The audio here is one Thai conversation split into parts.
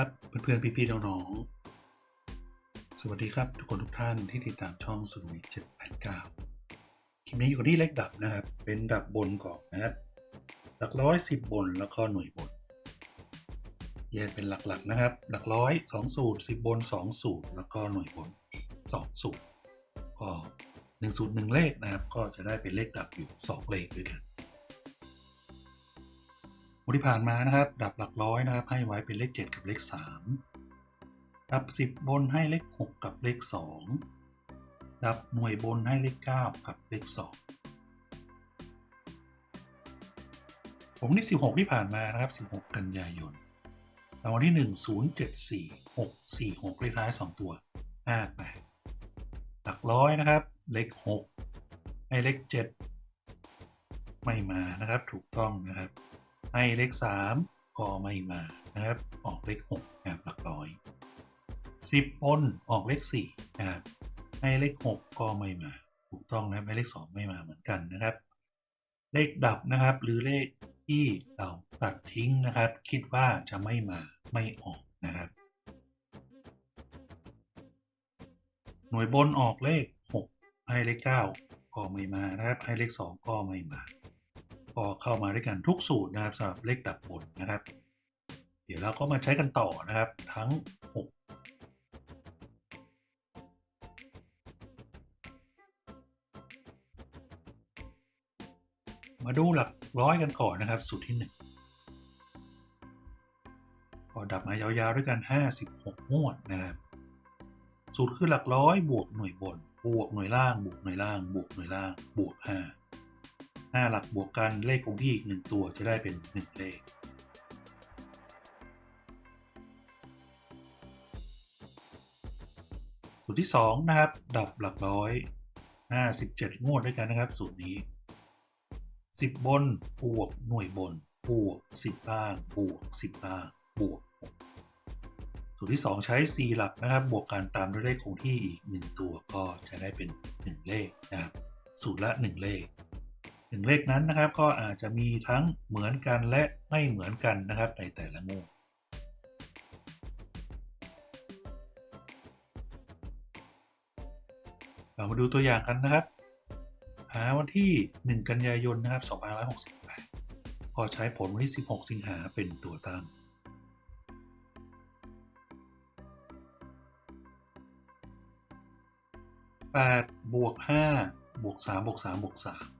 ครับเพื่อนๆพี่ๆน้องๆสวัสดีครับ ทุกคนทุกท่านที่ติดตามช่องสุนวิท789 คลิปนี้อยู่กับที่เลขดับนะครับ เป็นดับบนก่อนนะครับหลักร้อยสิบบนแล้วก็หน่วยบน แยกเป็นหลักๆนะครับ หลักร้อยสองสูตรสิบบนสองสูตรแล้วก็หน่วยบนอีกสองสูตรก็หนึ่งสูตรหนึ่งเลขนะครับ ก็จะได้เป็นเลขดับอยู่สองเลขด้วยกัน วันที่ผ่านมานะครับ ดับหลักร้อยนะครับ ให้ไว้เป็นเลข 7 กับเลข 3 ดับ 10 บนให้เลข 6 กับเลข 2 ดับหน่วยบนให้เลข 9 กับเลข 2 ผมที่16 ที่ผ่านมานะครับ 16 กันยายนรางวัลที่ 1 0 7 4 6 4 6 เลขท้าย 2 ตัว 58 หลักร้อยนะครับ เลข 6 ให้เลข 7 ไม่มานะครับ ถูกต้องนะครับ ให้เลข3ก็ไม่มานะครับ ออกเลข6นะครับหลักร้อย 10บนออกเลข4นะครับให้เลข 6 ก็ไม่มา ถูกต้องนะครับให้เลข 2 ไม่มาเหมือนกันนะครับ เลขดับนะครับ หรือเลขที่เราตัดทิ้งนะครับ คิดว่าจะไม่มาไม่ออกนะครับ หน่วยบนออกเลข 6 ให้เลข 9 ก็ไม่มานะครับ ให้เลข 2 ก็ไม่มา ก็เข้ามาด้วยกันทุกสูตรนะครับสำหรับเลขดับบนนะครับ เดี๋ยวเราก็มาใช้กันต่อนะครับทั้ง 6มาดูหลักร้อยกันก่อนนะครับ สูตรที่ 1 ก็ดับมายาวๆด้วยกัน 56งวดนะครับสูตรคือหลักร้อยบวกหน่วยบน บวกหน่วยล่าง บวกหน่วยล่าง บวกหน่วยล่าง บวก 5 5 หลักบวกกันเลขคงที่อีก 1 ตัวจะได้เป็น 1 เลข สูตรที่ 2 นะครับ ดับหลักร้อย 57 งวดด้วยกันนะครับ สูตรนี้ 10 บนบวกหน่วยบนบวก10ล่างบวก10ล่างบวก สูตรที่ 2 ใช้ 4 หลักนะครับ บวกกันตามด้วยเลขคงที่อีก 1 ตัวก็จะได้เป็น 1 เลขนะครับสูตรละ 1 เลข หนึ่งเลขนั้นนะครับ ก็อาจจะมีทั้งเหมือนกันและไม่เหมือนกันนะครับในแต่ละงวดเรามาดูตัวอย่างกันนะครับ หาวันที่ 1 กันยายนนะครับ2568พอใช้ผลวันที่ 16 สิงหาเป็นตัวตั้ง8บวก5บวก3บวก3บวก3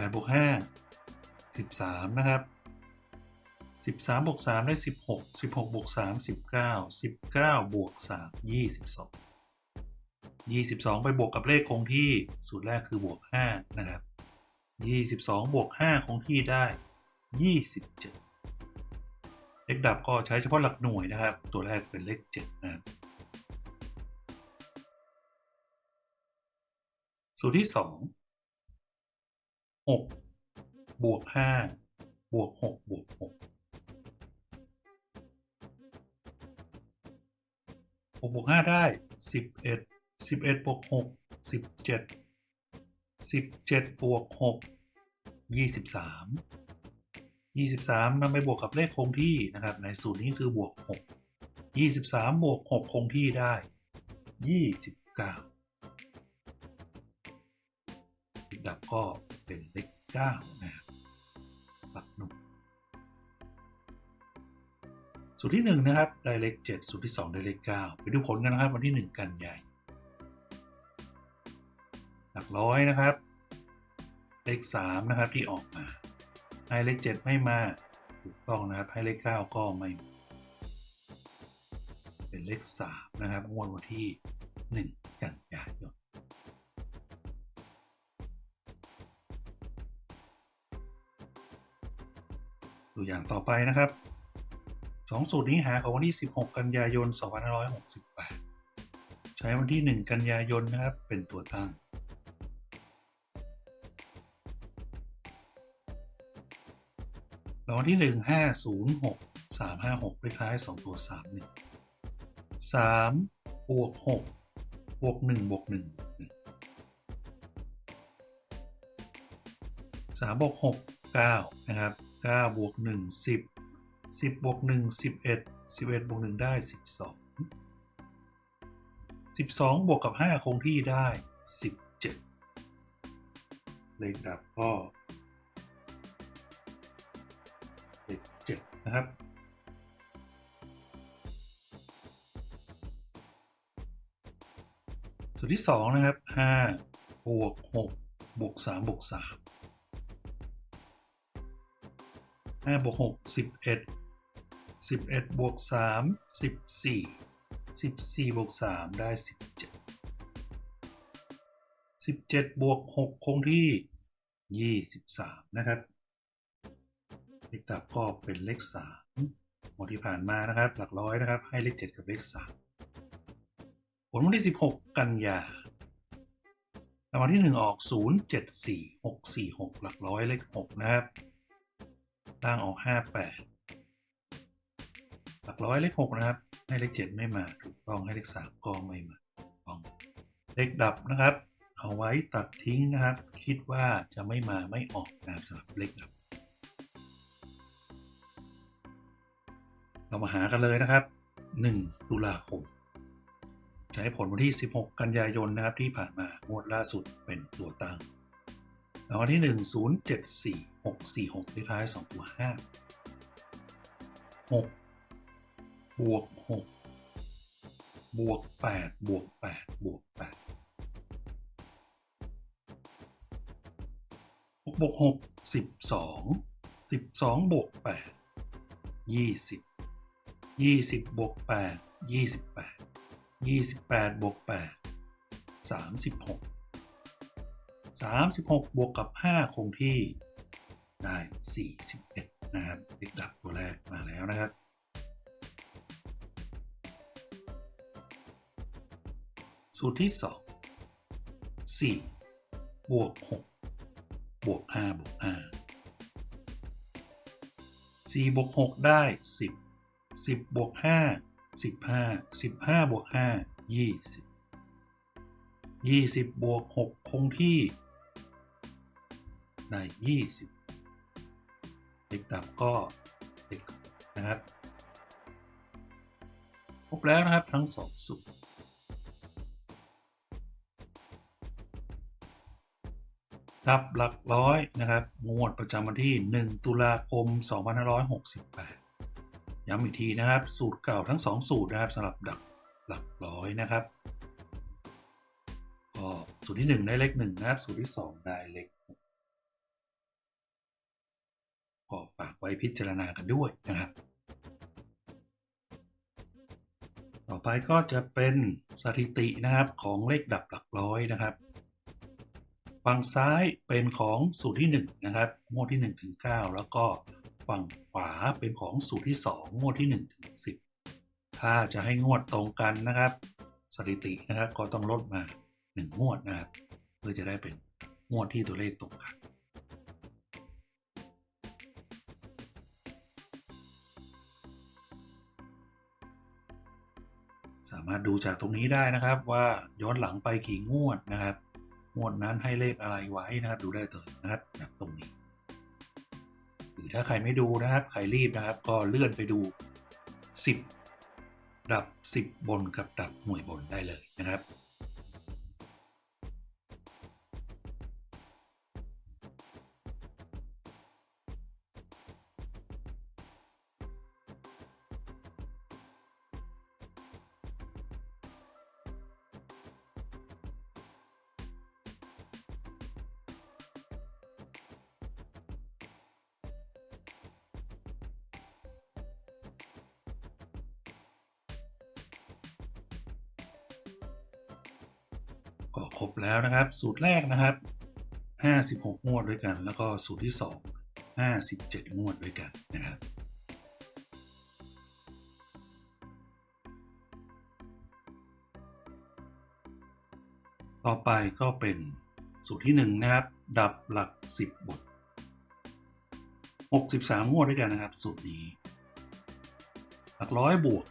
แปดบวกห้าสิบสามนะครับสิบสามบวกสามได้สิบหกสิบหกบวกสามสิบเก้าสิบเก้าบวกสามยี่สิบสองยี่สิบสองไปบวกกับเลขคงที่สูตรแรกคือบวกห้านะครับยี่สิบสองบวกห้าคงที่ได้ยี่สิบเจ็ดเลขดับก็ใช้เฉพาะหลักหน่วยนะครับ ตัวแรกเป็นเลขเจ็ดนะครับ สูตรที่สอง หกบวกห้าบวกหกบวกหกหกบวกห้าได้สิบเอ็ดสิบเอ็ดบวกหกสิบเจ็ดสิบเจ็ดบวกหกยี่สิบสามยี่สิบสามนำไปบวกกับเลขคงที่นะครับ ในสูตรนี้คือบวกหกยี่สิบสามบวกหกคงที่ได้ยี่สิบเก้า ดับก็เป็นเลขเก้านะครับหลักหน่วยสูตรที่หนึ่งนะครับได้เลขเจ็ดสูตรที่สองได้เลขเก้าไปดูผลกันนะครับวันที่หนึ่งกันยายนหลักร้อยนะครับ เลขสามนะครับที่ออกมา ให้เลขเจ็ดไม่มาถูกต้องนะครับให้เลขเก้าก็ไม่เป็นเลขสามนะครับงวดวันที่หนึ่งกัน ตัวอย่างต่อไปนะครับสองสูตรนี้หาของวันที่ 16 กันยายน 2568 ใช้วันที่ 1 กันยายนนะครับ เป็นตัวตั้ง รางวัลที่ 1 5 0 6 3 5 6เลขท้าย 2 ตัว 3 1 3บวก6บวก1บวก1 3บวก6 9 นะครับ 9บวก1 10 10บวก1 11 11บวก1ได้ 12 12 บวกกับ 5 คงที่ได้ 17 เลขดับก็7นะครับส่วนที่ 2 นะครับ5บวก6บวก3บวก3 ห้าบวกหกสิบเอ็ดสิบเอ็ดบวกสามสิบสี่สิบสี่บวกสามได้สิบเจ็ดสิบเจ็ดบวกหกคงที่ยี่สิบสามนะครับเลขดับก็เป็นเลขสามหมดที่ผ่านมานะครับ หลักร้อยนะครับ ให้เลขเจ็ดกับเลขสามผลวันที่สิบหกกันยารางวัลที่หนึ่งออกศูนย์เจ็ดสี่หกสี่หกหลักร้อยเลขหกนะครับ ล่างออก 58 หลักร้อยเลข 6 นะครับ ให้เลข 7 ไม่มา ถูกต้องให้เลข 3 ก็ไม่มาถูกต้องเลขดับนะครับ เอาไว้ตัดทิ้งนะครับ คิดว่าจะไม่มาไม่ออกนะครับสำหรับเลขดับ เรามาหากันเลยนะครับ 1 ตุลาคมใช้ผลวันที่ 16 กันยายนนะครับที่ผ่านมางวดล่าสุดเป็นตัวตั้งรางวัลที่ห นึ่งศูนย์เจ็ดสี่หกสี่ท้ายสองตัวห้าหกบวกหกบวกแปดบวกแปดบวกแปดหกบวกหกสิบสองสิบสองบวกแปดยี่สิบยี่สิบบวกแปดยี่สิบแปดยี่สิบแปดบวกแปดสามสิบหก36 บวกกับ 5 คงที่ ได้ 41 นะครับเลขดับตัวแรกมาแล้วนะครับ สูตรที่ 2 4 บวก 6 บวก 5 บวก 5 4 บวก 6 ได้ 10 10 บวก 5 15 15 บวก 5 20 20 บวก 6 คงที่ ได้ 20 เลขดับก็เลขนะครับครบแล้วนะครับทั้งสองสูตรดับหลักร้อยนะครับ งวดประจำวันที่ 1 ตุลาคม 2568 ย้ำอีกทีนะครับ สูตรเก่าทั้ง 2 สูตรนะครับสำหรับดับหลักร้อยนะครับก็สูตรที่ 1 ได้เลข1นะครับ สูตรที่ 2 ได้เลข ก็ฝากไว้พิจารณากันด้วยนะครับ ต่อไปก็จะเป็นสถิตินะครับของเลขดับหลักร้อยนะครับฝั่งซ้ายเป็นของสูตรที่ 1 นะครับงวดที่ 1 ถึง 9 แล้วก็ฝั่งขวาเป็นของสูตรที่ 2 งวดที่ 1 ถึง 10 ถ้าจะให้งวดตรงกันนะครับ สถิตินะครับก็ต้องลดมา 1 งวดนะครับ เพื่อจะได้เป็นงวดที่ตัวเลขตรงกัน สามารถดูจากตรงนี้ได้นะครับว่าย้อนหลังไปกี่งวดนะครับ งวดนั้นให้เลขอะไรไว้นะครับดูได้เลยนะครับจากตรงนี้ หรือถ้าใครไม่ดูนะครับใครรีบนะครับ ก็เลื่อนไปดู 10 ดับ 10 บนกับดับหน่วยบนได้เลยนะครับ ครบแล้วนะครับ สูตรแรกนะครับ 56 งวดด้วยกัน แล้วก็สูตรที่ 2 57 งวดด้วยกันนะครับต่อไปก็เป็นสูตรที่1นะครับ ดับหลัก 10 บท 63 งวดด้วยกันนะครับ สูตรนี้ หลักร้อยบวก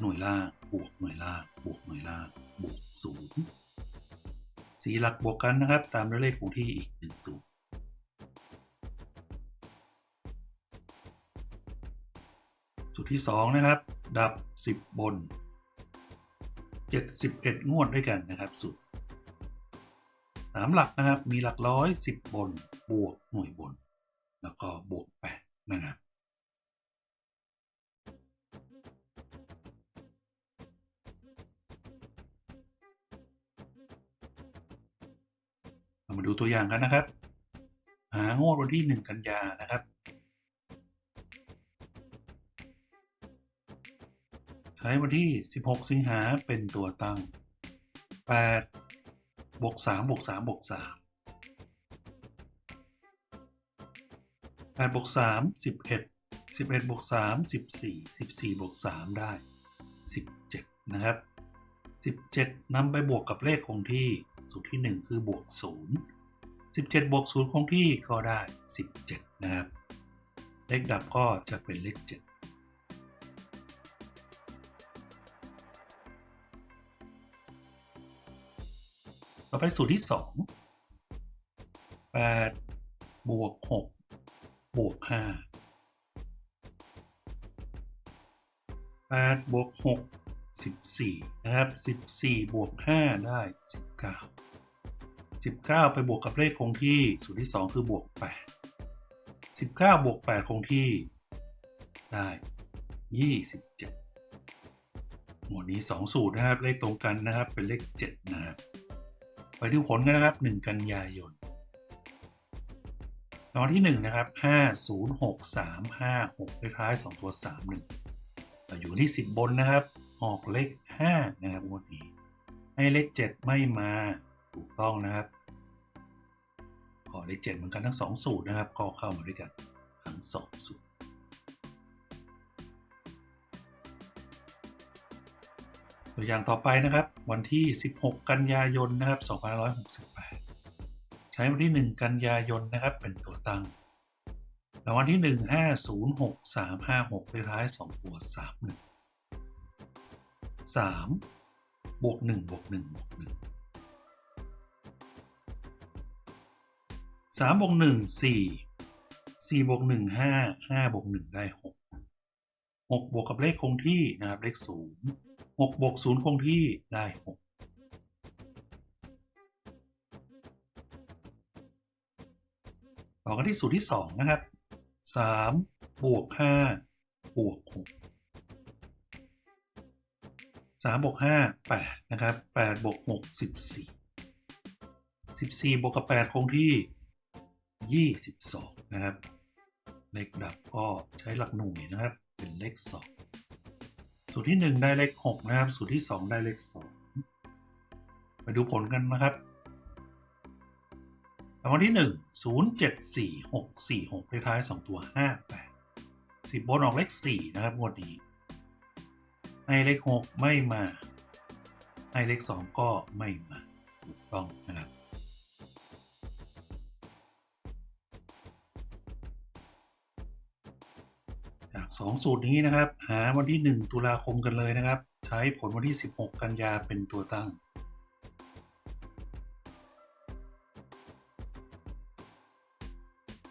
หน่วยล่างบวกหน่วยล่างบวกหน่วยล่างบวกศูนย์ สีหลักบวกกันนะครับ ตามด้วยเลขคงที่อีกหนึ่งตัว สูตรที่ 2 นะครับ ดับ 10 บน 71 งวดด้วยกันนะครับสูตรสามหลักนะครับ มีหลักร้อย10 บน บวกหน่วยบน แล้วก็บวก 8 นะครับ มาดูตัวอย่างกันนะครับ หางวดวันที่ 1 กันยานะครับ ใช้วันที่ 16 สิงหาเป็นตัวตั้ง 8 บวก 3 บวก 3 บวก 3 8บวก3 11 11บวก3 14 14บวก3ได้ 17 นะครับ 17นำไปบวกกับเลขคงที่ สูตรที่ 1 คือบวก 0 17 บวก 0 คงที่ก็ได้ 17 นะครับ เลขดับก็จะเป็นเลข 7 ต่อไปสูตรที่ 2 8 บวก 6 บวก 5 8 บวก 6 14 นะครับ 14 บวก 5 ได้ 19 19 ไปบวกกับเลขคงที่สูตรที่ 2 คือบวก 8 19 บวก 8 คงที่ ได้ 27 หมวดนี้ 2 สูตรนะครับ เลขตรงกันนะครับ เป็นเลข 7 นะครับ ไปดูผลกันนะครับ 1 กันยายนรางวัลที่ 1 นะครับ 5 0 6 3 5 6เลขท้าย 2 ตัว 3 1เราอยู่ที่ 10 บนนะครับ ออกเลข5นะครับงวดนี้ให้เลข 7 ไม่มาถูกต้องนะครับ ขอเลข7เหมือนกันทั้ง 2 สูตรนะครับ ก็เข้ามาด้วยกันทั้ง 2 สูตรตัวอย่างต่อไปนะครับ วันที่ 16 กันยายนนะครับ2568 ใช้วันที่ 1 กันยายนนะครับ เป็นตัวตั้งรางวัลที่ 1 5 0 6 3 5 6เลขท้าย 2 ตัว 3 1 3บวก1บวก1บวก1 3บวก1 4 4บวก1 5 5บวก1ได้ 6 6 บวกกับเลขคงที่นะครับเลข 0 6 บวก 0 คงที่ได้ 6 ต่อกันที่สูตรที่ 2 นะครับ 3 บวก 5 บวก 6 3บวก5 8นะครับ8บวก6 14 14บวกกับ8คงที่22นะครับ เลขดับก็ใช้หลักหน่วยนะครับ เป็นเลข2สูตรที่1ได้เลข6นะครับ สูตรที่2ได้เลข2ไปดูผลกันนะครับรางวัลที่1 0 7 4 6 4 6เลขท้าย2ตัว5 8 10บนออกเลข4นะครับงวดนี้ ให้เลข6ไม่มา ให้เลข2ก็ไม่มาถูกต้องนะครับจาก2สูตรนี้นะครับ หาวันที่1ตุลาคมกันเลยนะครับ ใช้ผลวันที่16กันยาเป็นตัวตั้ง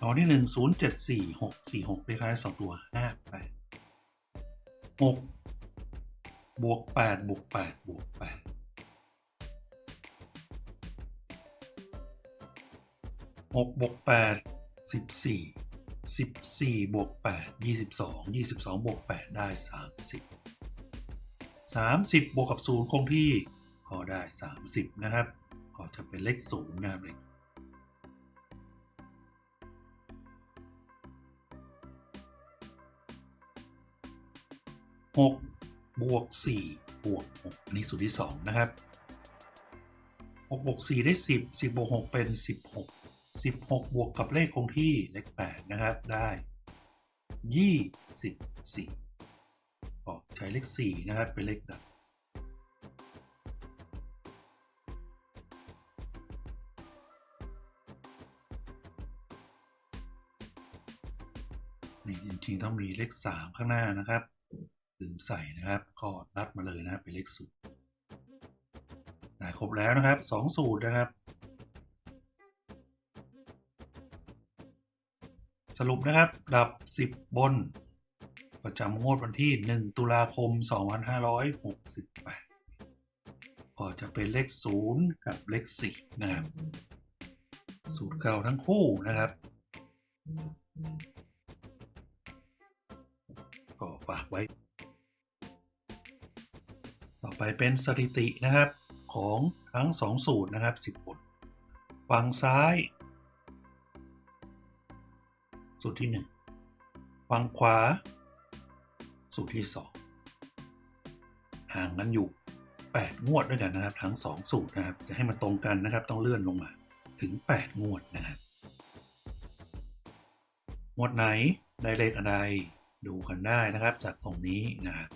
ตอนที่1 0 7 4 6 4 6เลขท้าย2ตัว5 8 6 บวกแปดบวกแปดบวกแปดหกบวกแปดสิบสี่สิบสี่บวกแปดยี่สิบสองยี่สิบสองบวกแปดได้สามสิบสามสิบบวกกับศูนย์คงที่ก็ได้สามสิบนะครับ ก็จะเป็นเลขศูนย์นะครับเลยหก บวก4บวก6อันนี้สูตรที่ 2 นะครับหกบวกสี่ได้สิบสิบบวกหกเป็นสิบหกสิบหกบวกกับเลขคงที่เลขแปดนะครับได้ยี่สิบสี่ก็ใช้เลขสี่นะครับ เป็นเลขดับนี่จริงๆ ต้องมีเลขสามข้างหน้านะครับ ใส่นะครับ ก็นัดมาเลยนะเป็นเลขศูนย์ได้ครบแล้วนะครับสองสูตรนะครับ สรุปนะครับ ดับ 10 บน ประจำงวดวันที่ 1 ตุลาคม 2568 ก็จะเป็นเลข 0 กับเลข 4 นะครับ สูตรเก่าทั้งคู่นะครับก็ฝากไว้ ต่อไปเป็นสถิตินะครับของทั้ง 2 สูตรนะครับ 10บทฝั่งซ้าย สูตรที่ 1 ฝั่งขวา สูตรที่ 2 ห่างกันอยู่ 8 งวดด้วยกันนะครับ ทั้ง 2 สูตรนะครับ จะให้มันตรงกันนะครับ ต้องเลื่อนลงมาถึง 8 งวดนะครับ งวดไหนได้เลขอะไรดูกันได้นะครับ จากตรงนี้นะครับ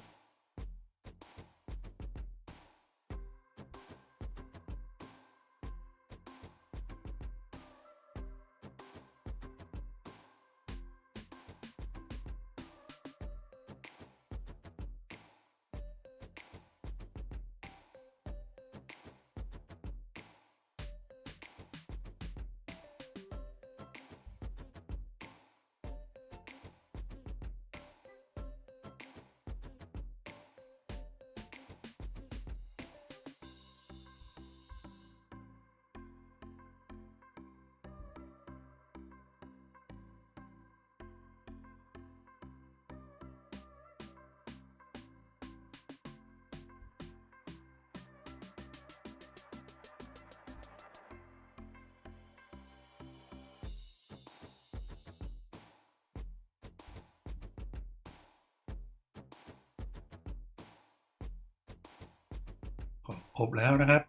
ครบแล้วนะครับ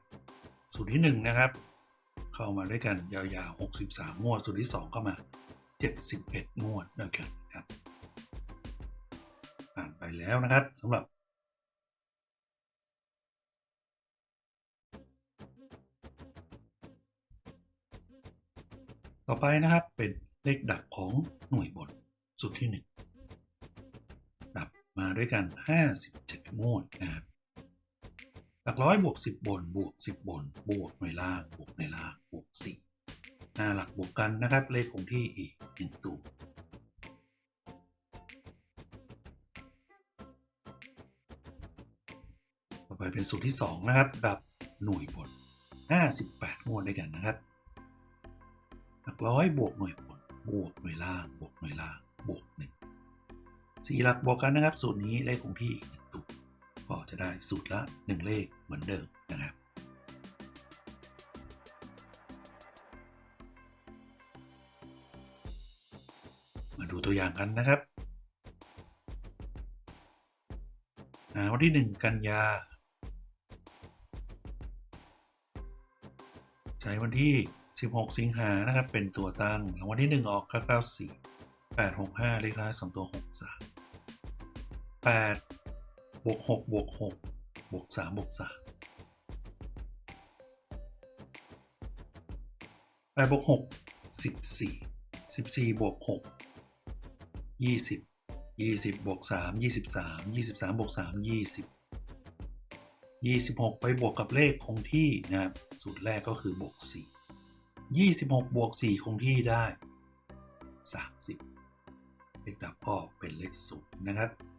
สูตรที่ 1 นะครับ เข้ามาด้วยกันยาวๆ 63งวด สูตรที่ 2 เข้ามา 71งวดด้วยกันครับผ่านไปแล้วนะครับสำหรับต่อไปนะครับเป็นเลขดับของหน่วยบนสูตรที่ 1 ดับมาด้วยกัน 57งวดนะครับ หลักร้อยบวกสิบบนบวกสิบบน บวกหน่วยล่างบวกหน่วยล่างบวกสี่ห้าหลักบวกกันนะครับ เลขคงที่อีกหนึ่งตัวต่อไปเป็นสูตรที่สองนะครับ ดับหน่วยบนห้าสิบแปดงวดด้วยกันนะครับ หลักร้อยบวกหน่วยบนบวกหน่วยล่างบวกหน่วยล่างบวกหนึ่งสี่หลักบวกกันนะครับ สูตรนี้เลขคงที่อีกหนึ่งตัว ก็จะได้สูตรละ 1 เลขเหมือนเดิมนะครับมาดูตัวอย่างกันนะครับวันที่ 1 กันยา ใช้วันที่ 16 สิงหานะครับ เป็นตัวตั้งรางวัลที่ 1 ออก 994 865 เลขท้าย 2 ตัว 63 8 บวกหกบวกหกบวกสามบวกสามแปดบวกหกสิบสี่สิบสี่บวกหกยี่สิบยี่สิบบวกสามยี่สิบสามยี่สิบสามบวกสามยี่สิบยี่สิบหกไปบวกกับเลขคงที่นะครับสูตรแรกก็คือบวกสี่ยี่สิบหกบวกสี่คงที่ได้สามสิบเลขดับก็เป็นเลขศูนย์นะครับ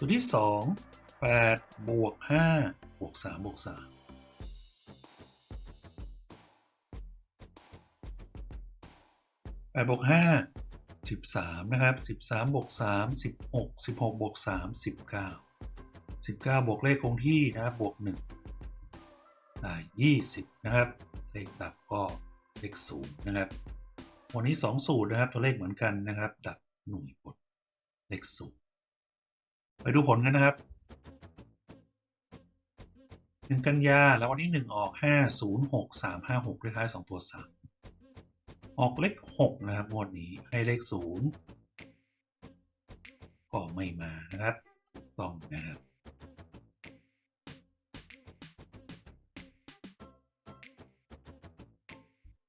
สูตรที่สองแปดบวกห้าบวกสามบวกสามแปดบวกห้าสิบสามนะครับสิบสามบวกสามสิบหกสิบหกบวกสามสิบเก้าสิบเก้าบวกเลขคงที่นะครับบวกหนึ่งได้ยี่สิบนะครับ เลขดับก็เลขศูนย์นะครับ วันนี้สองสูตรนะครับ ตัวเลขเหมือนกันนะครับ ดับหน่วยบทเลขศูนย์ ไปดูผลกันนะครับหนึ่งกันยาแล้ววันที่หนึ่งออกห้าศูนย์หกสามห้าหกเลขท้ายสองตัวสามออกเลขหกนะครับงวดนี้ให้เลขศูนย์ก็ไม่มานะครับ ต้องนะครับ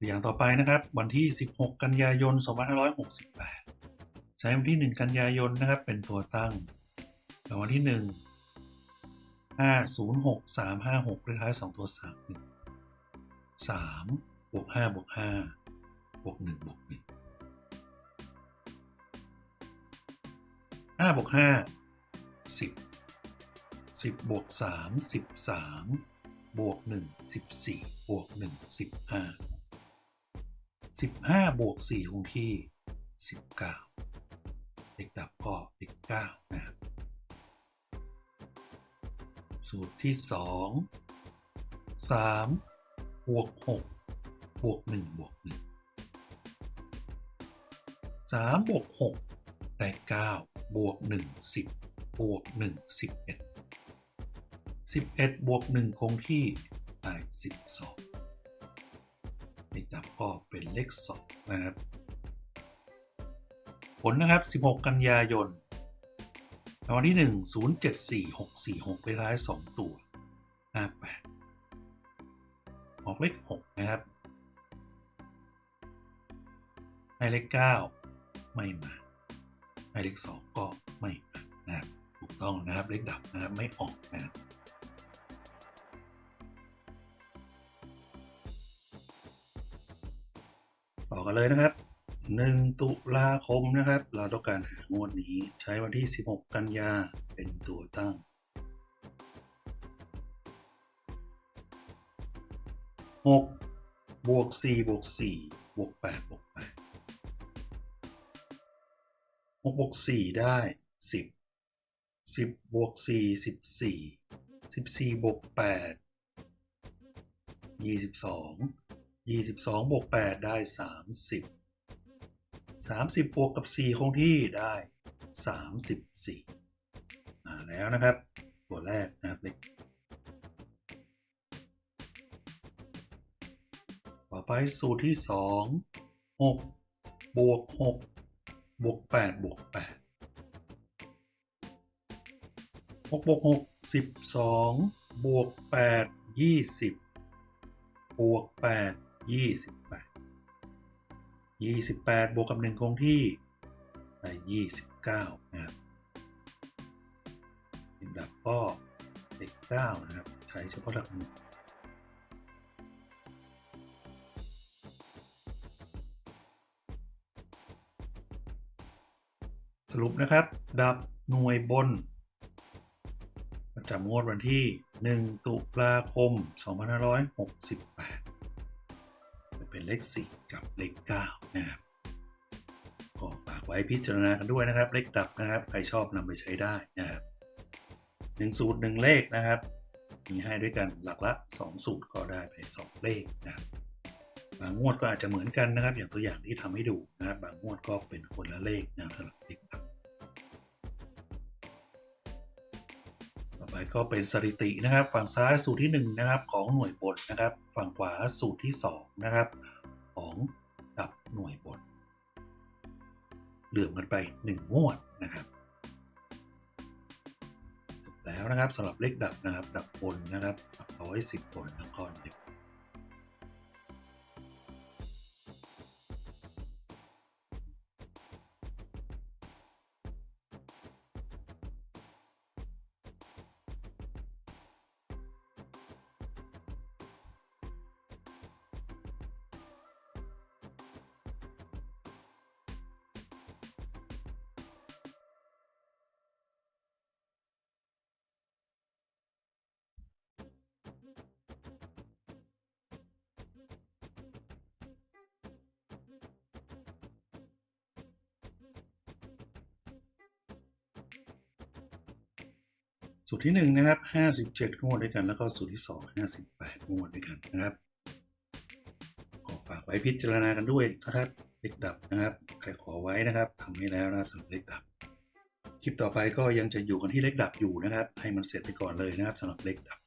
อย่างต่อไปนะครับ วันที่ 16 กันยายน 2568 ใช้วันที่ 1 กันยายนนะครับ เป็นตัวตั้ง รางวัลที่หนึ่งห้าศูนย์หกสามห้าหกเลขท้ายสองตัวสามหนึ่งสามบวกห้าบวกห้าบวกหนึ่งบวกหนึ่งห้าบวกห้าสิบสิบบวกสามสิบสามบวกหนึ่งสิบสี่บวกหนึ่งสิบห้าสิบห้าบวกสี่คงที่สิบเก้าเด็กดับก็เด็กเก้านะครับ สูตรที่สองสามบวกหกบวกหนึ่งบวกหนึ่งสามบวกหกได้เก้าบวกหนึ่งสิบบวกหนึ่งสิบเอ็ดสิบเอ็ดบวกหนึ่งคงที่ได้สิบสองเลขดับก็เป็นเลข2นะครับ ผลนะครับ 16 กันยายนางวัลที่ 1 074 646เลขท้าย 2 ตัว58ออกเลข 6 นะครับให้เลข 9 ไม่มาให้เลข 2 ก็ไม่มานะครับถูกต้องนะครับเลขดับนะครับไม่ออกนะครับต่อกันเลยนะครับ 1 ตุลาคมนะครับ เราต้องการหางวดนี้ใช้วันที่ 16 กันยาเป็นตัวตั้ง 6 บวก 4 บวก 4 บวก 8 บวก 8 6 บวก 4 ได้ 10 10 บวก 4 14 14 บวก 8 22ยี่สิบสองบวกแปดได้สามสิบสามสิบบวกกับสี่คงที่ได้สามสิบสี่มาแล้วนะครับ ตัวแรกนะครับเล็กต่อไปสูตรที่สองหกบวกหกบวกแปดบวกแปดหกบวกหกสิบสองบวกแปดยี่สิบบวกแป ดยี่สิบแปดบวกกับหนึ่งคงที่ได้ยี่สิบเก้านะครับลำดับก็เลขเก้านะครับ ใช้เฉพาะหลักหน่วยสรุปนะครับ ดับหน่วยบน ประจำงวดวันที่ 1 ตุลาคม 2568 เป็นเลข 4 กับเลข9นะครับก็ฝากไว้พิจารณากันด้วยนะครับ เลขดับนะครับ ใครชอบนำไปใช้ได้นะครับหนึ่งสูตรหนึ่งเลขนะครับ มีให้ด้วยกันหลักละ 2 สูตรก็ได้ไป 2 เลขนะครับบางงวดก็อาจจะเหมือนกันนะครับ อย่างตัวอย่างที่ทำให้ดูนะครับ บางงวดก็เป็นคนละเลขนะสำหรับเลขดับ ไปก็เป็นสถิตินะครับ ฝั่งซ้ายสูตรที่ 1 นะครับ ของหน่วยบทนะครับ ฝั่งขวาสูตรที่ 2 นะครับ ของดับหน่วยบทเหลื่อมกันไป1งวดนะครับแล้วนะครับสำหรับเลขดับนะครับ ดับบนนะครับร้อยสิบบนนครเด็ สูตรที่1นะครับ57งวดด้วยกัน แล้วก็สูตรที่ 2 58งวดด้วยกันนะครับก็ฝากไว้พิจารณากันด้วยนะครับเลขดับนะครับใครขอไว้นะครับทำให้แล้วนะครับสำหรับเลขดับ คลิปต่อไปก็ยังจะอยู่กันที่เลขดับอยู่นะครับ ให้มันเสร็จไปก่อนเลยนะครับสำหรับเลขดับ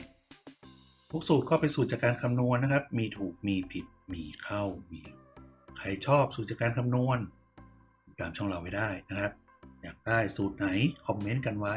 ทุกสูตรก็เป็นสูตรจากการคำนวณนะครับ มีถูกมีผิดมีเข้ามีใครชอบสูตรจากการคำนวณติดตามช่องเราไว้ได้นะครับ อยากได้สูตรไหนคอมเมนต์กันไว้